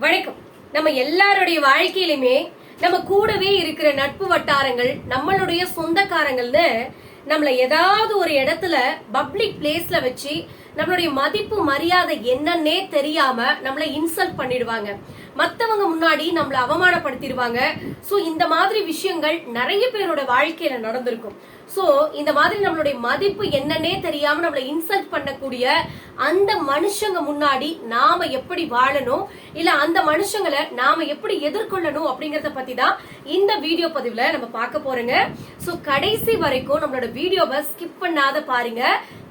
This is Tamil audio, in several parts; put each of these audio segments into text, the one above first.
வணக்கம். நம்ம எல்லாருடைய வாழ்க்கையிலுமே நம்ம கூடவே இருக்கிற நட்பு வட்டாரங்கள் நம்மளுடைய சொந்தக்காரங்கள்னு நம்மள ஏதாவது ஒரு இடத்துல பப்ளிக் பிளேஸ்ல வச்சு நம்மளுடைய மதிப்பு மரியாதை என்னன்னே தெரியாம நம்மள இன்சல்ட் பண்ணிடுவாங்க. மத்தவங்க முன்னாடி நம்மளை அவமானப்படுத்திடுவாங்க. சோ இந்த மாதிரி விஷயங்கள் நிறைய பேரோட வாழ்க்கையில நடந்திருக்கும். சோ இந்த மாதிரி நம்மளுடைய மதிப்பு என்னன்னே தெரியாம நம்மளை இன்சல்ட் பண்ணக்கூடிய அந்த மனுஷங்க முன்னாடி நாம எப்படி வாழணும்? இல்ல அந்த மனுஷங்களை நாம எப்படி எதிர்கொள்ளணும் அப்படிங்கறத பத்தி தான் இந்த வீடியோ பதிவுல நம்ம பார்க்க போறோங்க. சோ கடைசி வரைக்கும் நம்மளோட வீடியோவை ஸ்கிப் பண்ணாத பாருங்க.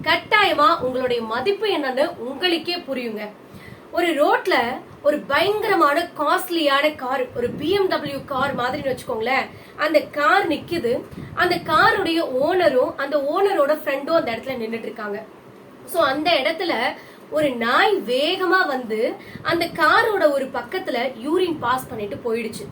கட்டாயமா உங்களுடைய மதிப்பு என்னன்னு உங்களுக்கே புரியுங்க. ஒரு ரோட்ல ஒரு பயங்கரமான காஸ்ட்லியான கார் ஒரு பிஎம்டபிள்யூ கார் மாதிரின்னு வச்சுக்கோங்களேன். அந்த கார் நிக்குது. அந்த காருடைய ஓனரும் அந்த ஓனரோட ஃப்ரெண்டும் அந்த இடத்துல நின்றுட்டு இருக்காங்க ஸோ அந்த இடத்துல ஒரு நாய் வேகமா வந்து அந்த காரோட ஒரு பக்கத்துல யூரின் பாஸ் பண்ணிட்டு போயிடுச்சு.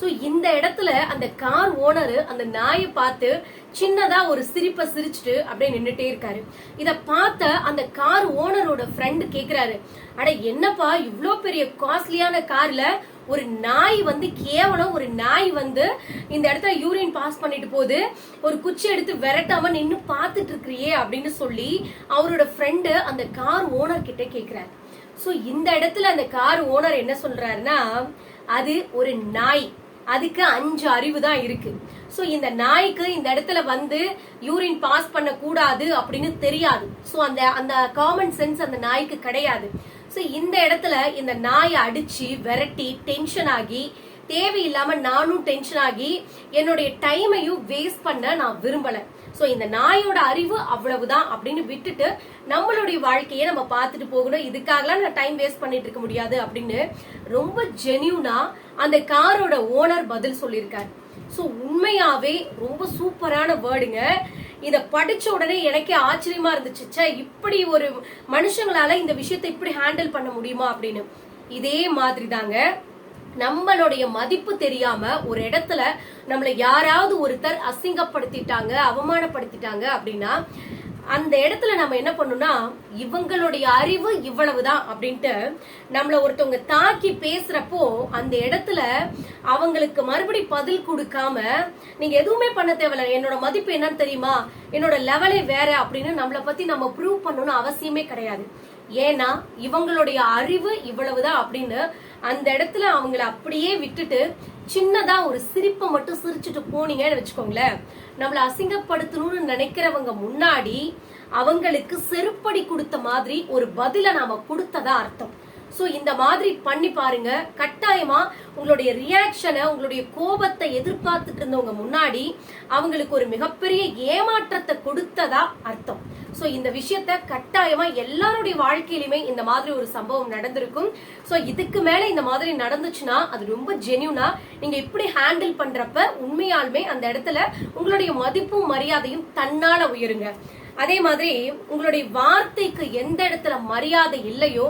ஸோ இந்த இடத்துல அந்த கார் ஓனர் அந்த நாயை பார்த்து சின்னதா ஒரு சிரிப்பை சிரிச்சுட்டு அப்படியே நின்றுட்டே இருக்காரு. இத பார்த்த அந்த கார் ஓனரோட ஃப்ரெண்டு கேக்குறாரு அட என்னப்பா இவ்வளோ பெரிய காஸ்ட்லியான கார்ல ஒரு நாய் வந்து கேவலம் ஒரு நாய் வந்து இந்த இடத்துல யூரின் பாஸ் பண்ணிட்டு போகுது ஒரு குச்சி எடுத்து விரட்டாம நின்று பார்த்துட்டு இருக்கிறியே அப்படின்னு சொல்லி அவரோட ஃப்ரெண்டு அந்த கார் ஓனர் கிட்ட கேக்குறாரு. ஸோ இந்த இடத்துல அந்த கார் ஓனர் என்ன சொல்றாருன்னா அது ஒரு நாய். அதுக்கு அஞ்சு அறிவு தான் இருக்கு. ஸோ இந்த நாய்க்கு இந்த இடத்துல வந்து யூரின் பாஸ் பண்ண கூடாது அப்படின்னு தெரியாது. ஸோ அந்த அந்த காமன் சென்ஸ் அந்த நாய்க்கு கிடையாது. ஸோ இந்த இடத்துல இந்த நாயை அடிச்சு விரட்டி டென்ஷன் ஆகி தேவையில்லாம நானும் டென்ஷன் ஆகி என்னுடைய டைமையும் வேஸ்ட் பண்ண நான் விரும்பலை. ஸோ இந்த நாயோட அறிவு அவ்வளவுதான் அப்படின்னு விட்டுட்டு நம்மளுடைய வாழ்க்கையை நம்ம பார்த்துட்டு போகணும். இதுக்காகலாம் நான் டைம் வேஸ்ட் பண்ணிட்டு இருக்க முடியாது அப்படின்னு ரொம்ப ஜென்யூனா அந்த காரோட ஓனர் பதில் சொல்லியிருக்காரு. ஸோ உண்மையாவே ரொம்ப சூப்பரான வேர்டுங்க இதை படிச்ச உடனே எனக்கே ஆச்சரியமா இருந்துச்சு. இப்படி ஒரு மனுஷங்களால இந்த விஷயத்தை இப்படி ஹேண்டில் பண்ண முடியுமா அப்படின்னு. இதே மாதிரி தாங்க நம்மளுடைய மதிப்பு தெரியாம ஒரு இடத்துல நம்மளை யாராவது ஒருத்தர் அசிங்கப்படுத்திட்டாங்க அவமானப்படுத்திட்டாங்க அப்படின்னா அந்த இடத்துல நம்ம என்ன பண்ணணும்னா இவங்களுடைய அறிவு இவ்வளவுதான் அப்படின்ட்டு நம்மள ஒருத்தவங்க தாக்கி பேசுறப்போ அந்த இடத்துல அவங்களுக்கு மறுபடி பதில் கொடுக்காம நீங்க எதுவுமே பண்ண தேவையில்ல என்னோட மதிப்பு என்னன்னு தெரியுமா? என்னோட லெவலே வேற அப்படின்னு நம்மளை பத்தி நம்ம ப்ரூவ் பண்ணணும்னு அவசியமே கிடையாது. ஏன்னா இவங்களுடைய அறிவு இவ்வளவுதான் அப்படின்னு அந்த இடத்துல அவங்கள அப்படியே விட்டுட்டு சின்னதா ஒரு சிரிப்பை மட்டும் சிரிச்சுட்டு போனீங்கன்னு வச்சுக்கோங்களேன். நம்மளை அசிங்கப்படுத்தணும்னு நினைக்கிறவங்க முன்னாடி அவங்களுக்கு செருப்படி கொடுத்த மாதிரி ஒரு பதில நாம கொடுத்ததா அர்த்தம். ஸோ இந்த மாதிரி பண்ணி பாருங்க. கட்டாயமா உங்களுடைய ரியாக்ஷனை உங்களுடைய கோபத்தை எதிர்பார்த்துட்டு இருந்தவங்க முன்னாடி அவங்களுக்கு ஒரு மிகப்பெரிய ஏமாற்றத்தை கொடுத்ததா அர்த்தம். ஸோ இந்த விஷயத்த கட்டாயமா எல்லாருடைய வாழ்க்கையிலுமே இந்த மாதிரி ஒரு சம்பவம் நடந்திருக்கும். ஸோ இதுக்கு மேல இந்த மாதிரி நடந்துச்சுன்னா அது ரொம்ப ஜென்யூனா நீங்க இப்படி ஹேண்டில் பண்றப்ப உண்மையாலுமே அந்த இடத்துல உங்களுடைய மதிப்பும் மரியாதையும் தன்னால உயருங்க. அதே மாதிரி உங்களுடைய வார்த்தைக்கு எந்த இடத்துல மரியாதை இல்லையோ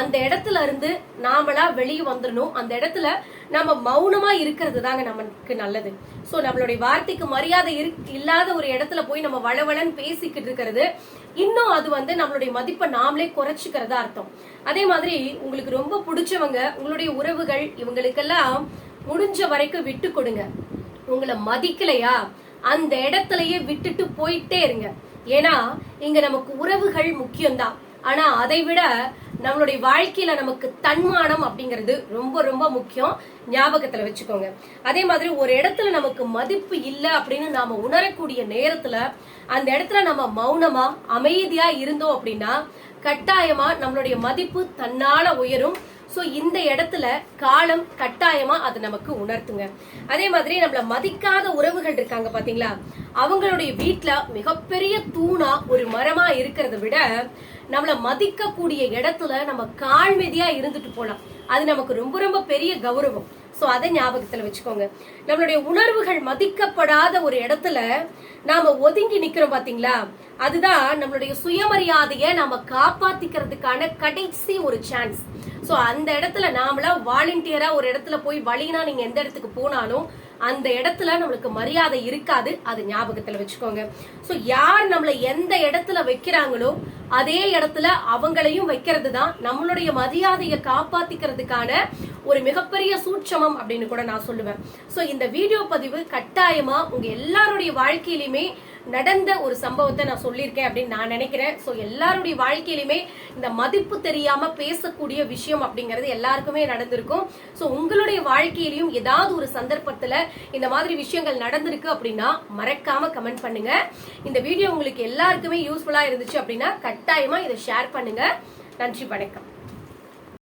அந்த இடத்துல இருந்து நாமளா வெளியே வந்துடணும் அந்த இடத்துல நம்ம மௌனமா இருக்கிறது தாங்க நமக்கு நல்லது. சோ நம்மளுடைய வார்த்தைக்கு மரியாதை இல்லாத ஒரு இடத்துல போய் நம்ம வளவளன்னு பேசிக்கிட்டு இருக்கிறது இன்னும் அது வந்து நம்மளுடைய மதிப்பை நாமளே குறைச்சிக்கிறதா அர்த்தம். அதே மாதிரி உங்களுக்கு ரொம்ப பிடிச்சவங்க உங்களுடைய உறவுகள் இவங்களுக்கெல்லாம் முடிஞ்ச வரைக்கும் விட்டு கொடுங்க. உங்களை மதிக்கலையா? அந்த இடத்துலயே விட்டுட்டு போயிட்டே இருங்க. ஏன்னா இங்க நமக்கு உறவுகள் முக்கியம்தான். ஆனா அதை விட நம்மளுடைய வாழ்க்கையில நமக்கு தன்மானம் அப்படிங்கிறது ரொம்ப ரொம்ப முக்கியம். ஞாபகத்துல வச்சுக்கோங்க. அதே மாதிரி ஒரு இடத்துல நமக்கு மதிப்பு இல்லை அப்படின்னு நாம உணரக்கூடிய நேரத்துல அந்த இடத்துல நம்ம மௌனமா அமைதியா இருந்தோம் அப்படின்னா கட்டாயமா நம்மளுடைய மதிப்பு தன்னால உயரும். சோ இந்த இடத்துல காலம் கட்டாயமா அது நமக்கு உணர்த்துங்க. அதே மாதிரி நம்மள மதிக்காத உறவுகள் இருக்காங்க பாத்தீங்களா? அவங்களுடைய வீட்ல மிகப்பெரிய தூணா ஒரு மரமா இருக்கிறத விட நம்மள மதிக்கக்கூடிய இடத்துல நம்ம கால்மெதியா இருந்துட்டு போலாம். அது நமக்கு ரொம்ப ரொம்ப பெரிய கௌரவம். சோ அதை ஞாபகத்துல வச்சுக்கோங்க. நம்மளுடைய உணர்வுகள் மதிக்கப்படாத ஒரு இடத்துல நாம ஒதுங்கி நிக்கிறோம் பாத்தீங்களா? அதுதான் நம்மளுடைய சுயமரியாதையை நாம காப்பாத்திக்கிறதுக்கான கடைசி ஒரு சான்ஸ் சோ அந்த இடத்துல நாமளா வாலண்டியரா ஒரு இடத்துல போய் வழினா நீங்க எந்த இடத்துக்கு போனாலும் அந்த இடத்துல நம்மளுக்கு மரியாதை இருக்காது. அது ஞாபகத்துல வச்சுக்கோங்க. சோ யார் நம்மள எந்த இடத்துல வைக்கிறாங்களோ அதே இடத்துல அவங்களையும் வைக்கிறது தான் நம்மளுடைய மரியாதையை காப்பாத்திக்கிறதுக்கான ஒரு மிகப்பெரிய சூட்சமம் அப்படின்னு கூட நான் சொல்லுவேன். சோ இந்த வீடியோ பதிவு கட்டாயமா உங்க எல்லாருடைய வாழ்க்கையிலுமே நடந்த ஒரு சம்பவத்தை நான் சொல்லியிருக்கேன் அப்படின்னு நான் நினைக்கிறேன். ஸோ எல்லாருடைய வாழ்க்கையிலுமே இந்த மதிப்பு தெரியாம பேசக்கூடிய விஷயம் அப்படிங்கிறது எல்லாருக்குமே நடந்திருக்கும். ஸோ உங்களுடைய வாழ்க்கையிலையும் ஏதாவது ஒரு சந்தர்ப்பத்தில் இந்த மாதிரி விஷயங்கள் நடந்திருக்கு அப்படின்னா மறக்காம கமெண்ட் பண்ணுங்க. இந்த வீடியோ உங்களுக்கு எல்லாருக்குமே யூஸ்ஃபுல்லா இருந்துச்சு அப்படின்னா கட்டாயமா இதை ஷேர் பண்ணுங்க. நன்றி வணக்கம்.